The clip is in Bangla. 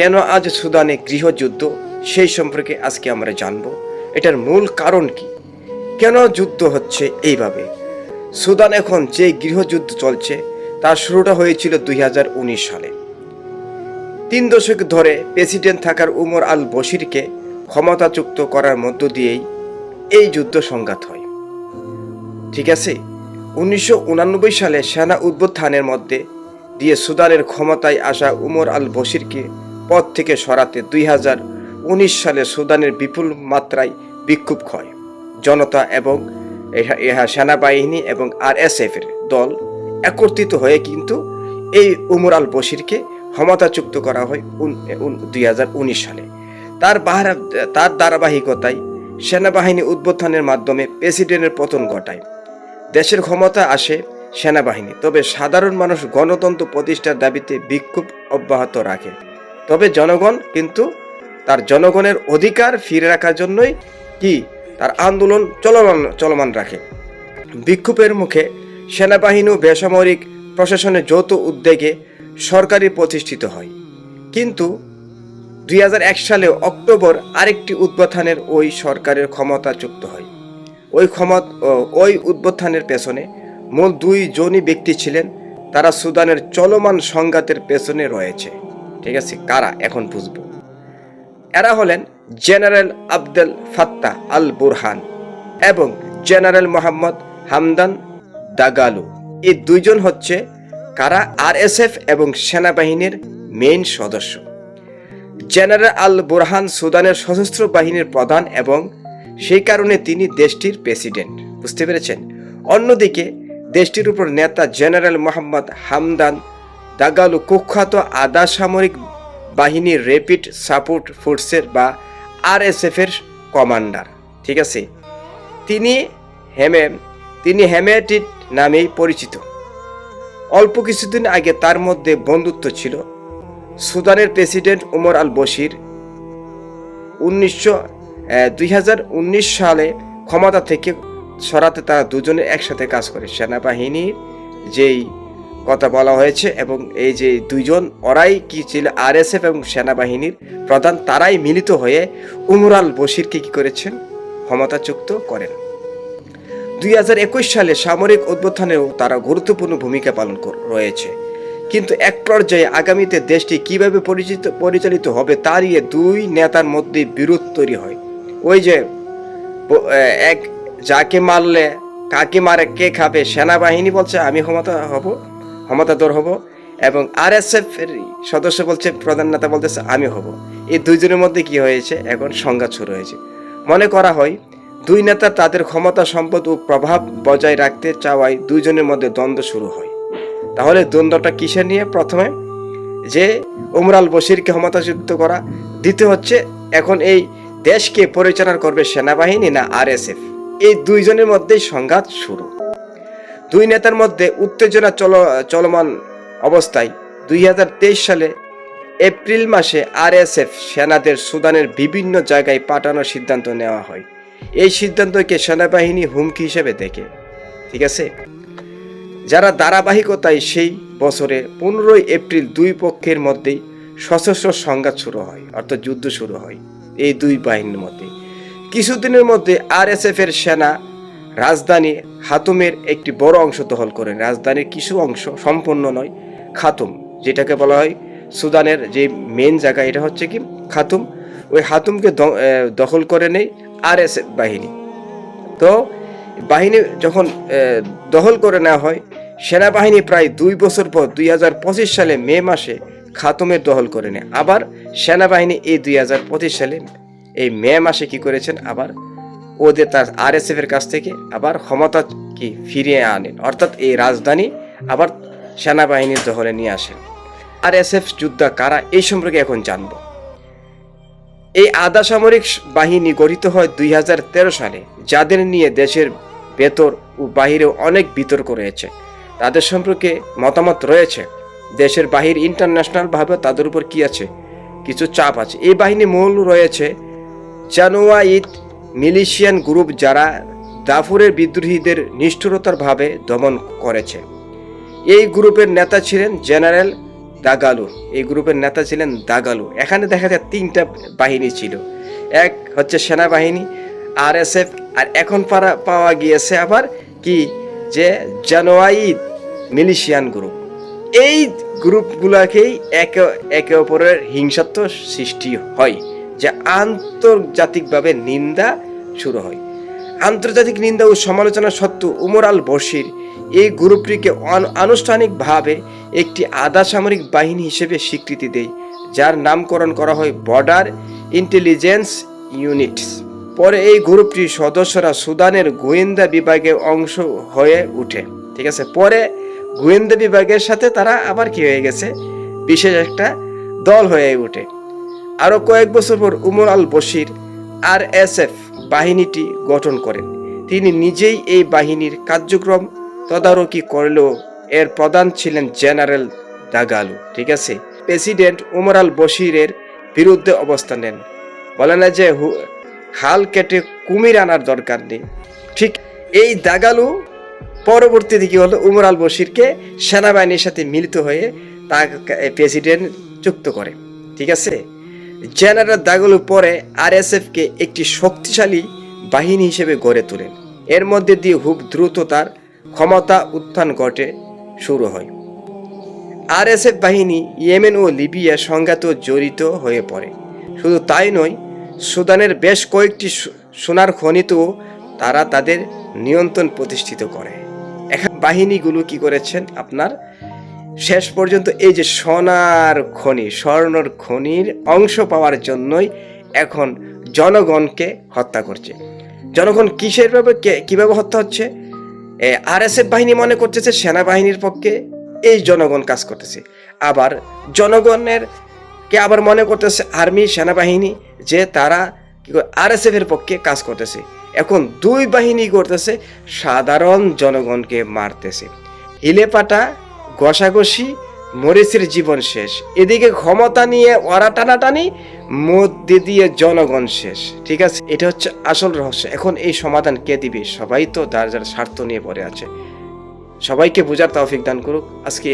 কেন আজ সুদানে গৃহযুদ্ধ? সেই সম্পর্কে আজকে আমরা জানব। এটার মূল কারণ কি? কেন যুদ্ধ হচ্ছে এইভাবে? সুদান এখন যে গৃহযুদ্ধ চলছে, তার শুরুটা হয়েছিল দুই হাজার উনিশ সালে। তিন দশক ধরে প্রেসিডেন্ট থাকার উমর আল বশিরকে ক্ষমতাচ্যুত করার মধ্য দিয়েই এই যুদ্ধ সংঘাত হয়। ঠিক আছে? উনিশশো সালে সেনা উদ্বোধনের মধ্যে দিয়ে সুদানের ক্ষমতায় আসা উমর আল বশিরকে পদ থেকে সরাতে দুই হাজার উনিশ সালে সুদানের বিপুল মাত্রায় বিক্ষোভ হয় জনতা এবং ইহা সেনাবাহিনী এবং আর এর দল একত্রিত হয়ে কিন্তু এই উমর আল বশিরকে ক্ষমতাচ্যুত করা হয় দুই হাজার উনিশ সালে। তার বাহারা তার ধারাবাহিকতায় সেনাবাহিনী উদ্বোধনের মাধ্যমে প্রেসিডেন্টের পতন ঘটায়। দেশের ক্ষমতা আসে সেনাবাহিনী, তবে সাধারণ মানুষ গণতন্ত্র প্রতিষ্ঠার দাবিতে বিক্ষোভ অব্যাহত রাখে। তবে জনগণ কিন্তু তার জনগণের অধিকার ফিরে রাখার জন্যই কি তার আন্দোলন চলমান চলমান রাখে। বিক্ষোভের মুখে সেনাবাহিনী ও বেসামরিক প্রশাসনের যৌথ উদ্যোগে সরকারি প্রতিষ্ঠিত হয়। কিন্তু দুই হাজার এক সালে অক্টোবর আরেকটি উদ্বোধনের ওই সরকারের ক্ষমতা যুক্ত হয়। ওই ক্ষমত, ওই উদ্বোধনের পেছনে মূল দুই জনই ব্যক্তি ছিলেন। তারা সুদানের চলমান সংঘাতের পেছনে রয়েছে। ঠিক আছে, কারা এখন বুঝব? এরা হলেন general Abdel Fattah al Burhan এবং জেনারেল মোহাম্মদ হামদান দাগালু। এই দুইজন হচ্ছে কারা আরএসএফ এবং সেনাবাহিনীর মেইন সদস্য। জেনারেল আল বুরহান সুদানের সশস্ত্র বাহিনীর প্রধান এবং সেই কারণে তিনি দেশটির প্রেসিডেন্ট। বুঝতে পেরেছেন? অন্যদিকে দেশটির উপর নেতা জেনারেল মোহাম্মদ হামদান দাগালু কুখ্যাত আধা সামরিক বাহিনীর র্যাপিড সাপোর্ট ফোর্সের বা আরএসএফ এর কমান্ডার, ঠিক আছে? তিনি হেমে, তিনি হেমেটিট নামেই পরিচিত। অল্প কিছুদিন আগে তার মধ্যে বন্ধুত্ব ছিল। সুদানের প্রেসিডেন্ট উমর আল বশির। উনিশশো দুই সালে ক্ষমতা থেকে সরাতে তারা দুজনে একসাথে কাজ করে। সেনাবাহিনীর যেই কথা বলা হয়েছে এবং এই যে দুইজন, ওরাই কি ছিল আরএসএফ এবং সেনাবাহিনীর প্রধান, তারাই মিলিত হয়ে উমর আল বশিরকে কি করেছেন? ক্ষমতাচ্যুত করেন। দুই হাজার একুশ সালে সামরিক উদ্বোধনেও তারা গুরুত্বপূর্ণ ভূমিকা পালন রয়েছে। কিন্তু এক পর্যায়ে আগামীতে দেশটি কীভাবে পরিচিত, পরিচালিত হবে তারই নিয়ে দুই নেতার মধ্যে বিরোধ তৈরি হয়। ওই যে এক যাকে মারলে, কাকে মারে, কে খাবে, সেনাবাহিনী বলছে, আমি ক্ষমতা হব। ক্ষমতাধর হব এবং আরএসএফ এর সদস্য বলছে, প্রধান নেতা বলতেছে, আমি হব। এই দুইজনের মধ্যে কি হয়েছে? এখন সংঘাত শুরু হয়েছে। মনে করা হয়, দুই নেতা তাদের ক্ষমতা, সম্পদ ও প্রভাব বজায় রাখতে চাওয়ায় দুইজনের মধ্যে দ্বন্দ্ব শুরু হয়। তাহলে দ্বন্দ্বটা কিসের নিয়ে? প্রথমে যে উমরাল বশিরকে ক্ষমতাচ্যুত করা, দ্বিতীয় হচ্ছে এখন এই দেশকে পরিচালনা করবে সেনাবাহিনী না আরএসএফ এই দুইজনের মধ্যেই সংঘাত শুরু। দুই নেতার মধ্যে উত্তেজনা চল, চলমান অবস্থায় দুই হাজার তেইশ সালে এপ্রিল মাসে আরএসএফ সেনাদের সুদানের বিভিন্ন জায়গায় পাঠানোর সিদ্ধান্ত নেওয়া হয়। এই সিদ্ধান্তকে সেনাবাহিনী হুমকি হিসেবে দেখে, ঠিক আছে? যারা ধারাবাহিকতায় সেই বছরে পনেরোই এপ্রিল দুই পক্ষের মধ্যেই সশস্ত্র সংঘাত শুরু হয়, অর্থাৎ যুদ্ধ শুরু হয়, এই দুই বাহিনীর মধ্যে কিছুদিনের মধ্যে আরএসএফ এর সেনা রাজধানী খাতুমের একটি বড় অংশ দখল করেন। রাজধানীর কিছু অংশ সম্পূর্ণ নয়, খাতুম, যেটাকে বলা হয় সুদানের যে মেন জায়গা, এটা হচ্ছে কি? খাতুম। ওই খাতুমকে দ- দখল করে নেই আরএসএফ বাহিনী। তো বাহিনী যখন দখল করে নেওয়া হয়, সেনাবাহিনী প্রায় দুই বছর পর দুই হাজার পঁচিশ সালে মে মাসে খাতুমের দখল করে নেয়। আবার সেনাবাহিনী এই দুই হাজার পঁচিশ সালে, এই মে মাসে কি করেছেন? আবার ওদের তার আরএসএফ এর কাছ থেকে আবার ক্ষমতা কি ফিরিয়ে আনেন? অর্থাৎ এই রাজধানী আবার সেনাবাহিনীর দখলে নিয়ে আসেন। আরএসএফ যোদ্ধা কারা? এই সম্পর্কে এখন জানব। এই আধা সামরিক বাহিনী গঠিত হয় দুই হাজার তেরো সালে, যাদের নিয়ে দেশের ভেতর ও বাহিরে অনেক বিতর্ক রয়েছে। তাদের সম্পর্কে মতামত রয়েছে। দেশের বাহির ইন্টারন্যাশনালভাবে তাদের উপর কি আছে? কিছু চাপ আছে। এই বাহিনী মূল রয়েছে জানুয়াইদ মিলিশিয়ান গ্রুপ যারা দাফুরের বিদ্রোহীদের নিষ্ঠুরতার ভাবে দমন করেছে। এই গ্রুপের নেতা ছিলেন জেনারেল দাগালু। এই গ্রুপের নেতা ছিলেন দাগালু। এখানে দেখা যায় তিনটা বাহিনী ছিল। এক হচ্ছে সেনাবাহিনী, আরএসএফ আর এখন পারা পাওয়া গিয়েছে আবার কি? যে জানোয়াইদ মিলিশিয়ান গ্রুপ। এই গ্রুপগুলোকেই একে একে অপরের হিংসাত্ম সৃষ্টি হয়। যে আন্তর্জাতিকভাবে নিন্দা শুরু হয়। আন্তর্জাতিক নিন্দা ও সমালোচনা সত্ত্বেও উমর আল বশির এই গ্রুপটিকে আনুষ্ঠানিকভাবে একটি আধা সামরিক বাহিনী হিসেবে স্বীকৃতি দেয়, যার নামকরণ করা হয় বর্ডার ইন্টেলিজেন্স ইউনিটস পরে এই গ্রুপটির সদস্যরা সুদানের গোয়েন্দা বিভাগের অংশ হয়ে ওঠে। ঠিক আছে? পরে গোয়েন্দা বিভাগের সাথে তারা আবার কি হয়ে গেছে? বিশেষ একটা দল হয়ে ওঠে। আরও কয়েক বছর পর Omar al Bashir R S F বাহিনীটি গঠন করেন। তিনি নিজেই এই বাহিনীর কার্যক্রম তদারকি করলেও এর প্রধান ছিলেন জেনারেল দাগালু, ঠিক আছে? প্রেসিডেন্ট উমর আল বশিরের বিরুদ্ধে অবস্থান নেন। বলে না যে হাল কেটে কুমির আনার দরকার নেই। ঠিক এই দাগালু পরবর্তীতে কি হলো উমর আল বশিরকে সেনাবাহিনীর সাথে মিলিত হয়ে তাকে প্রেসিডেন্ট যুক্ত করে, ঠিক আছে? জেনারেল দাগালু পরে আরএসএফকে একটি শক্তিশালী বাহিনী হিসেবে গড়ে তোলেন। এর মধ্যে দিয়ে খুব দ্রুত তার ক্ষমতা উত্থান ঘটে, শুরু হয়। আরএসএফ বাহিনী ইয়েমেন ও লিবিয়া সংঘাত জড়িত হয়ে পড়ে। শুধু তাই নয়, সুদানের বেশ কয়েকটি সোনার খনিতেও তারা তাদের নিয়ন্ত্রণ প্রতিষ্ঠিত করে। এখন বাহিনীগুলো কি করেছেন আপনার? শেষ পর্যন্ত এই যে সোনার খনি, স্বর্ণর খনির অংশ পাওয়ার জন্যই এখন জনগণকে হত্যা করছে। জনগণ কিসের ভাবে কীভাবে হত্যা হচ্ছে? আর আরএসএফ বাহিনী মনে করতেছে সেনাবাহিনীর পক্ষে এই জনগণ কাজ করতেছে। আবার জনগণের কে আবার মনে করতেছে আর্মি, সেনাবাহিনী, যে তারা কি আরএসএফ এর পক্ষে কাজ করতেছে। এখন দুই বাহিনী করতেছে, সাধারণ জনগণকে মারতেছে। হিলেপাটা ঘষাঘষি মরিসির জীবন শেষ। এদিকে ক্ষমতা নিয়ে ওরা টানাটানি মধ্যে দিয়ে জনগণ শেষ। ঠিক আছে? এটা হচ্ছে আসল রহস্য। এখন এই সমাধান কে দিবে? সবাই তো যার যার স্বার্থ নিয়ে পড়ে আছে। সবাইকে বোঝার তৌফিক দান করুক। আজকে